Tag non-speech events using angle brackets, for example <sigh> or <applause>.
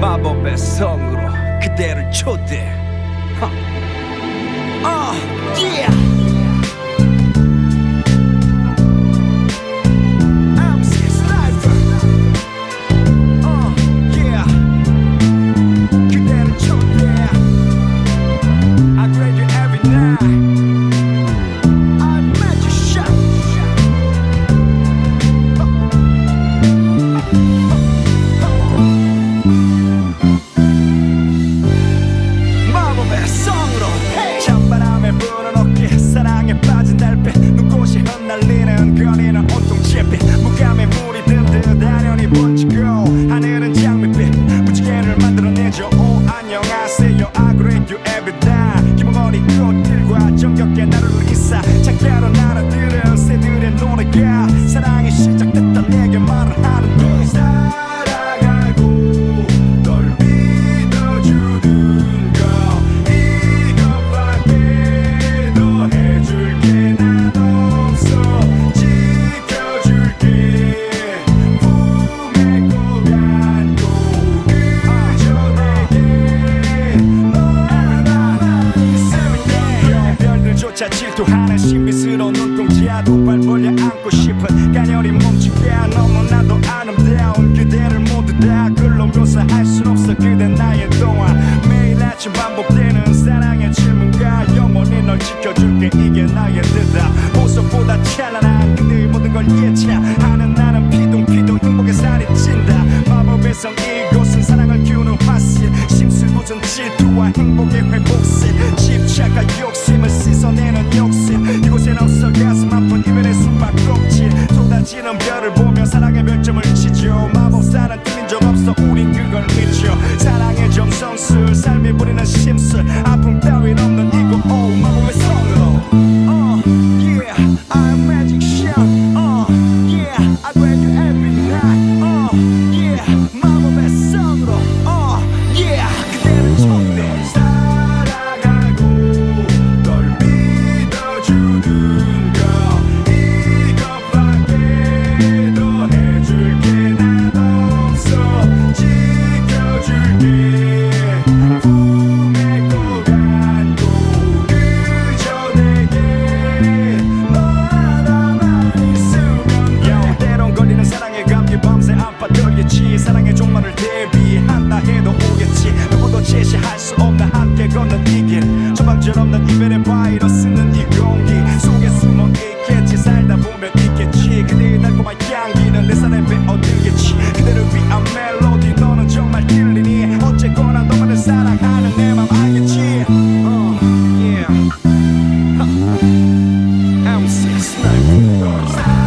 마법의 성으로 그대를 초대. 하. 아, yeah. 거리는 온통 잿빛. 무감의 물이 든듯 아련히 번지고 하늘은 장밋빛. 무지개를 만들어내죠. 오 안녕하세요. I greet you every 기분 어린 꽃들과 정겹게 나를 인사. 작게로 날아드는 새들의 노래가 사랑이 시작 별들조차 질투하는 신비스러운 눈동자도 발 벌려 안고 싶은 가녀린 몸짓과 너무나도 아름다운 그대를 모두 다 글로 묘사할 순 없어 그대 나의 동안 매일 아침 반복되는 사랑의 질문과 영원히 널 지켜줄게. 이게 나의 대답 보석보다 찬란한 그대의 모든 걸 예찬하는 나는 피동피동 행복의 살이 찐다. 마법의 성이 심술궂은 질투와 행복의 회복실 집착과 욕심을 씻어내는 욕심. 이곳엔 없어 가슴 아픈 이별의 숨바꼭질. 쏟아지는 별을 보며 사랑의 별점을 치죠. 마법사는 틀린 적 없어 사랑의 감기 밤새 안 빠들겠지. 사랑의 종말을 대비한다 해도 오겠지. 누구도 제시할 수 없나 함께 걷는 이 길. 처방전 없는 이별의 바이러스는 이 공기 속에 숨어 있겠지. 살다 보면 있겠지. 그대의 달콤한 향기는 내 산에 배어들겠지. 그대를 위한 멜로디 너는 정말 들리니? 어쨌거나 너만을 사랑하는 내 맘 알겠지? 어, yeah. <laughs> MC Sniper